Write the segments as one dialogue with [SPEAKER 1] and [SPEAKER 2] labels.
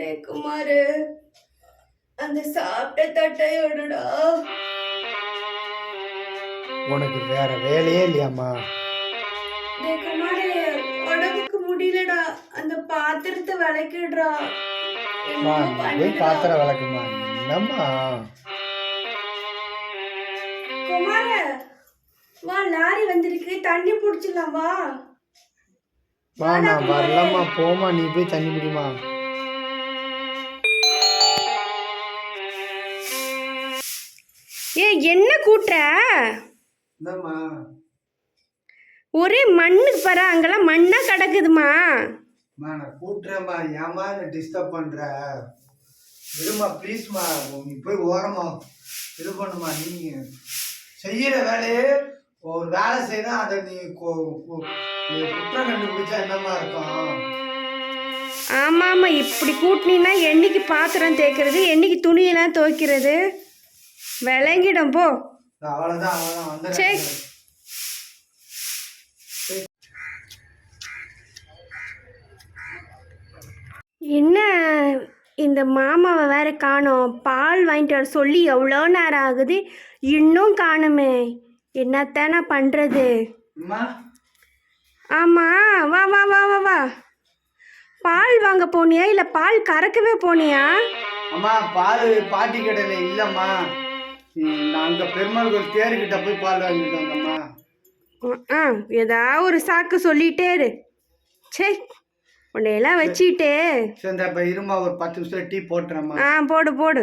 [SPEAKER 1] டேய் குமாரு அந்த சாப்பிட்ட தட்டையோடடா.
[SPEAKER 2] உனக்கு வேற வேலையே இல்லையாம்மா.
[SPEAKER 1] டேய் குமாரு உடம்புக்கு முடியலடா. அந்த பாத்திரத்தை விளக்கிடுறா.
[SPEAKER 2] அம்மா நீ போய் பாத்திரம் விளக்குமா. என்னம்மா?
[SPEAKER 1] குமார வா லாரி வந்திருக்கு. தண்ணி புடிச்சிடலாம் வா.
[SPEAKER 2] மா நான் வரலம்மா. போமா நீ போய் தண்ணி பிடிமா
[SPEAKER 1] ஏ என்ன கூட்டுற? ஒரே மண்ணுக்கு பாரு அங்கெல்லாம் மண்ணா கிடக்குதுமா
[SPEAKER 2] கூட்டுறேம்மா. என்ன டிஸ்டர்ப் பண்ற? இருமா ப்ளீஸ்மா நீ போய் ஓரமா இது பண்ணுமா நீ செய்யற வேலையே ஒரு வேலை செய்யணும் அதை நீ குற்றம் கண்டுபிடிச்சா என்னம்மா இருக்கும்
[SPEAKER 1] ஆமா ஆமா இப்படி கூட்டினீன்னா என்னைக்கு பாத்திரம் தேய்க்கிறது? என்னைக்கு துணியெல்லாம் துவைக்கிறது? விளங்கிடும் போ. சரி. என்ன இந்த மாமாவை வேற காணோம்? பால் வாங்கிட்டு வர சொல்லி எவ்வளோ நேரம் ஆகுது? இன்னும் காணுமே. என்னத்தானே பண்ணுறது ஆமாம் வா வா வா வா வா. பால் வாங்க போனியா? இல்லை பால் கறக்கவே போனியா?
[SPEAKER 2] அம்மா பால் பாட்டி கடையில் இல்லைம்மா. நாங்கள் பெருமாள் கோயில் தேர்கிட்ட போய் பால் வாங்கிட்டு வந்தோம்மா.
[SPEAKER 1] ஆ ஏதாவது ஒரு சாக்கு சொல்லிட்டே இரு. சே உன்னையெல்லாம் வச்சுக்கிட்டு.
[SPEAKER 2] சரி இப்போ இருமா ஒரு பத்து நிமிஷம் டீ போட்டுறேம்மா.
[SPEAKER 1] ஆ போடு போடு.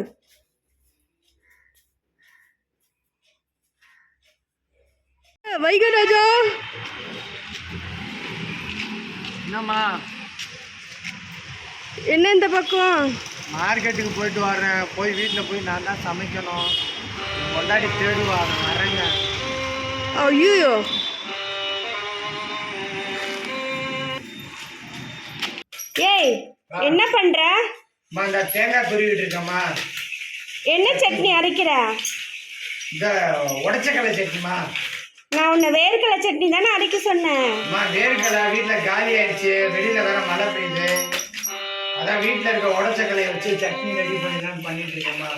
[SPEAKER 1] வைகராஜா
[SPEAKER 2] என்னம்மா?
[SPEAKER 1] என்ன இந்த பக்கம்?
[SPEAKER 2] மார்க்கெட்டுக்கு போயிட்டு வரேன் போய் வீட்டில் போய் நான் தான் சமைக்கணும். கொண்டாடி தேடுவா நான் வரேங்க
[SPEAKER 1] ஐயோ. ஏய் என்ன பண்ற?
[SPEAKER 2] இந்த தேங்காய் துருவிட்டு இருக்கேம்மா.
[SPEAKER 1] என்ன சட்னி அரைக்கிற?
[SPEAKER 2] இந்த உடச்சக்கடலை சட்னிமா
[SPEAKER 1] நான் உன்னை வேர்க்கடலை சட்னி தானே அரைக்க சொன்னேன்.
[SPEAKER 2] அம்மா வேர்க்கடலை வீட்டில் காலி ஆயிடுச்சு. வெளியில் வேற மழை பெய்யுது. அதான் வீட்டில் இருக்க உடச்சக்கலையை வச்சு சட்னி ரெடி பண்ணிடலான்னு பண்ணிட்டு இருக்கேம்மா.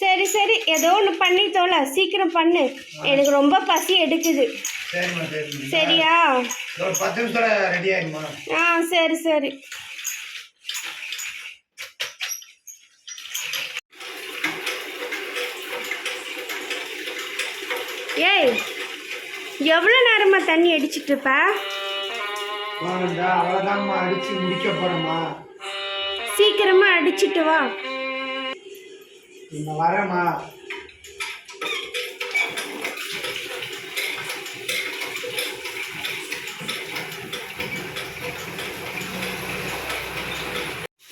[SPEAKER 1] சரி சரி. ஏதோ ஒன்று பண்ணி தோல சீக்கிரம் பண்ணு. எனக்கு ரொம்ப பசி எடுக்குது. சரியா? ஆ சரி சரி. ஏய் எவ்வளோ நேரமா தண்ணி அடிச்சிட்டு இருப்ப?
[SPEAKER 2] அடிச்சு முடிக்க போகிறேம்மா
[SPEAKER 1] சீக்கிரமா அடிச்சிட்டு வா.
[SPEAKER 2] இந்த வரேம்மா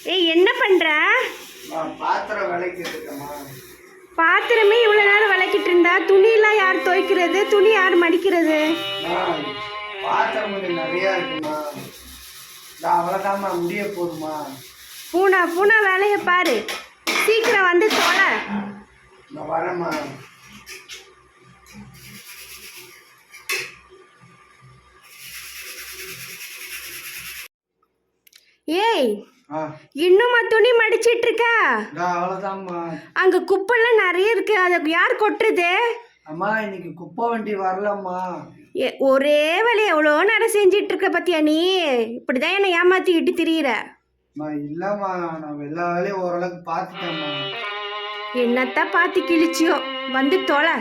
[SPEAKER 1] ஏய் என்ன பண்ற?
[SPEAKER 2] நான் பாத்திரம் விளக்கிட்டு
[SPEAKER 1] பாத்திரமே இவ்வளோ நேரம் விளக்கிட்டு இருந்தா துணியெல்லாம் யார் துவைக்கிறது? துணி யார் மடிக்கிறது?
[SPEAKER 2] பாத்திரம் கொஞ்சம் நிறையா இருக்குமா நான் அவ்வளோதாம்மா முடிய போதுமா
[SPEAKER 1] பூனா பூனா வேலையை பாரு. சீக்கிரம் வந்து
[SPEAKER 2] நான் வரேம்மா.
[SPEAKER 1] ஏய் இன்னுமா துணி மடிச்சிட்டு இருக்க? அங்க குப்பெல்லாம் நிறைய இருக்கு. அதை யார் கொட்டுறது?
[SPEAKER 2] அம்மா இன்னைக்கு குப்பை வண்டி வரலம்மா.
[SPEAKER 1] ஒரே வேலையை? எவ்வளோ நேரம் செஞ்சிட்டு இருக்க பத்தியா நீ? இப்படிதான் என்னை ஏமாத்திக்கிட்டு திரியிற.
[SPEAKER 2] இல்லைம்மா நான் எல்லா வேலையும் ஓரளவுக்கு பார்த்துட்டேம்மா.
[SPEAKER 1] என்னத்தான் பார்த்து கிழிச்சியோ? வந்து தொலை.